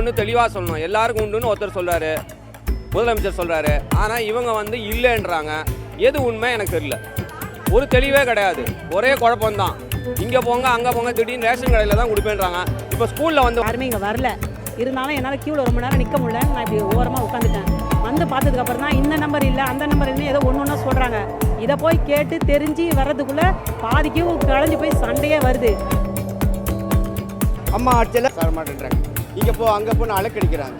ஒன்று தெளிவாக சொல்லணும். எல்லாருக்கும் உண்டுன்னு ஒருத்தர் சொல்றாரு. முதலமைச்சர் சொல்றாரு. ஆனால் இவங்க வந்து இல்லைன்றாங்க. எது உண்மை எனக்கு தெரியல. ஒரு தெளிவே கிடையாது. ஒரே குழப்பம்தான். இங்கே போங்க அங்கே போங்க திடீர்னு ரேஷன் கடையில் தான் கொடுப்பேன்றாங்க. இப்போ ஸ்கூலில் வந்து யாருமே இங்கே வரல. இருந்தாலும் என்னால் கியூவில் ரொம்ப நேரம் நிற்க முடியல. நான் இப்படி ஓரமாக உட்காந்துட்டேன். வந்து பார்த்ததுக்கு அப்புறம் தான் இந்த நம்பர் இல்லை அந்த நம்பர் இல்லைன்னு ஏதோ ஒன்று ஒன்றா சொல்கிறாங்க இதை போய் கேட்டு தெரிஞ்சு வர்றதுக்குள்ளே பாதி கியூ களைஞ்சு போய் சண்டையே வருது. அம்மா ஆட்சியில் தர மாட்டேன்றாங்க. இங்கே போ அங்கே போன்னு அலக்கடிக்கிறாங்க.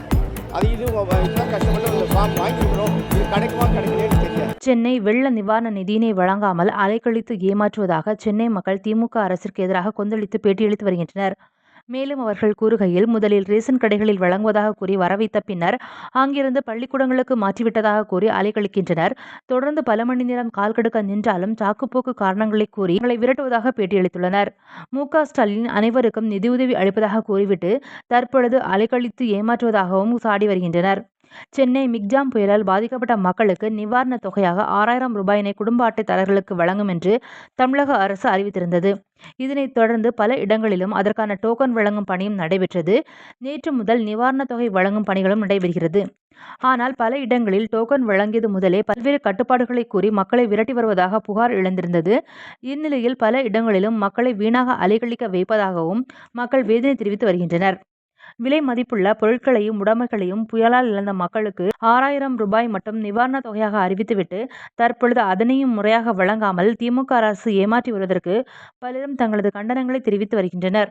அது இது கஷ்டப்பட்டு ஒரு ஃபார்ம் வாங்கிக்கிறோம் இது கிடைக்குமா கிடைக்கலன்னு தெரியாது சென்னை வெள்ள நிவாரண நிதியினை வழங்காமல் அலைக்கழித்து ஏமாற்றுவதாக சென்னை மக்கள் திமுக அரசிற்கு எதிராக கொந்தளித்து பேட்டியளித்து வருகின்றனர். மேலும் அவர்கள் கூறுகையில் முதலில் ரேஷன் கடைகளில் வழங்குவதாக கூறி வரவைத்த பின்னர் அங்கிருந்து பள்ளிக்கூடங்களுக்கு மாற்றிவிட்டதாக கூறி அலைக்கழிக்கின்றனர் தொடர்ந்து பல மணி நேரம் கால் கடுக்க நின்றாலும் சாக்குப்போக்கு காரணங்களை கூறி அவர்களை விரட்டுவதாக பேட்டியளித்துள்ளனர். மு. க. ஸ்டாலின் அனைவருக்கும் நிதியுதவி அளிப்பதாக கூறிவிட்டு தற்பொழுது அலைக்கழித்து ஏமாற்றுவதாகவும் சாடி வருகின்றனர். சென்னை மிக்ஜாம் புயலால் பாதிக்கப்பட்ட மக்களுக்கு நிவாரணத் தொகையாக ஆறாயிரம் ரூபாயினை குடும்ப அட்டைதாரர்களுக்கு வழங்கும் என்று தமிழக அரசு அறிவித்திருந்தது. இதனைத் தொடர்ந்து பல இடங்களிலும் அதற்கான டோக்கன் வழங்கும் பணியும் நடைபெற்றது. நேற்று முதல் நிவாரணத் தொகை வழங்கும் பணிகளும் நடைபெறுகிறது. ஆனால் பல இடங்களில் டோக்கன் வழங்கியது முதலே பல்வேறு கட்டுப்பாடுகளை கூறி மக்களை விரட்டி வருவதாக புகார் எழுந்திருந்தது. இந்நிலையில் பல இடங்களிலும் மக்களை வீணாக அலைகழிக்க வைப்பதாகவும் மக்கள் வேதனை தெரிவித்து வருகின்றனர். விலை மதிப்புள்ள பொருட்களையும் உடைமைகளையும் புயலால் இழந்த மக்களுக்கு ஆறாயிரம் ரூபாய் மட்டும் நிவாரணத் தொகையாக அறிவித்துவிட்டு தற்பொழுது அதனையும் முறையாக வழங்காமல் திமுக அரசு ஏமாற்றி வருவதற்கு பலரும் தங்களது கண்டனங்களை தெரிவித்து வருகின்றனர்.